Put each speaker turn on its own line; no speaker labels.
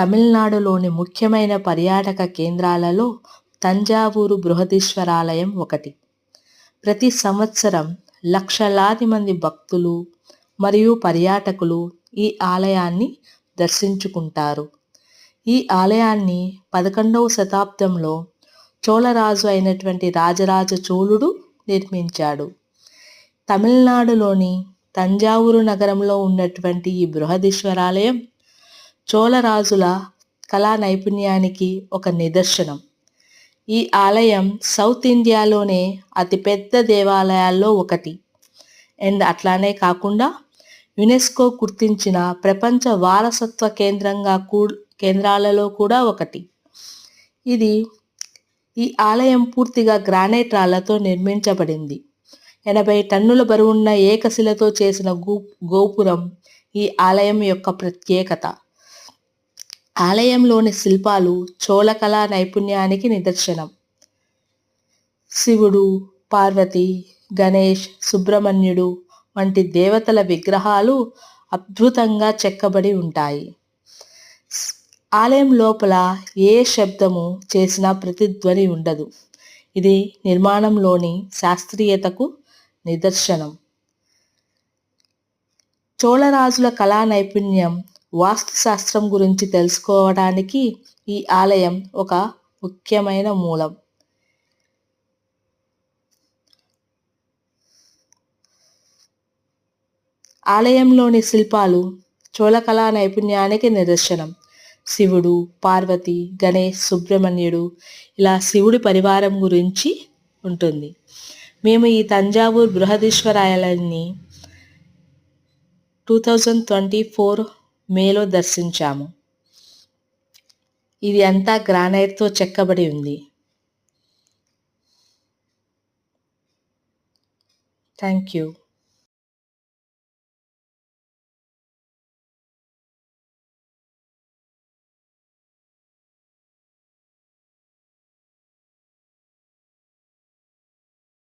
తమిళనాడులోని ముఖ్యమైన పర్యాటక కేంద్రాలలో తంజావూరు బృహదీశ్వరాలయం ఒకటి. ప్రతి సంవత్సరం లక్షలాది మంది భక్తులు మరియు పర్యాటకులు ఈ ఆలయాన్ని దర్శించుకుంటారు. ఈ ఆలయాన్ని పదకొండవ శతాబ్దంలో చోళరాజు అయినటువంటి రాజరాజ చోళుడు నిర్మించాడు. తమిళనాడులోని తంజావూరు నగరంలో ఉన్నటువంటి ఈ బృహదీశ్వరాలయం చోళరాజుల కళా నైపుణ్యానికి ఒక నిదర్శనం. ఈ ఆలయం సౌత్ ఇండియాలోనే అతిపెద్ద దేవాలయాల్లో ఒకటి. అండ్ అట్లానే కాకుండా యునెస్కో గుర్తించిన ప్రపంచ వారసత్వ కేంద్రంగా కూ కేంద్రాలలో కూడా ఒకటి. ఇది ఈ ఆలయం పూర్తిగా గ్రానైట్ రాళ్ళతో నిర్మించబడింది. ఎనభై టన్నుల బరువున్న ఏకశిలతో చేసిన గో గోపురం ఈ ఆలయం యొక్క ప్రత్యేకత. ఆలయంలోని శిల్పాలు చోళకళా నైపుణ్యానికి నిదర్శనం. శివుడు పార్వతి గణేష్ సుబ్రహ్మణ్యుడు వంటి దేవతల విగ్రహాలు అద్భుతంగా చెక్కబడి ఉంటాయి. ఆలయం లోపల ఏ శబ్దము చేసినా ప్రతిధ్వని ఉండదు. ఇది నిర్మాణంలోని శాస్త్రీయతకు నిదర్శనం. చోళరాజుల కళా నైపుణ్యం వాస్తుశాస్త్రం గురించి తెలుసుకోవడానికి ఈ ఆలయం ఒక ముఖ్యమైన మూలం. ఆలయంలోని శిల్పాలు చోళకళా నైపుణ్యానికి నిదర్శనం. శివుడు పార్వతి గణేష్ సుబ్రహ్మణ్యుడు ఇలా శివుడి పరివారం గురించి ఉంటుంది. మేము ఈ తంజావూరు బృహదీశ్వరాలయాన్ని టూ థౌజండ్ ట్వంటీ ఫోర్ మేలో దర్శించాము. ఇది అంతా గ్రానైట్తో చెక్కబడి ఉంది. Thank you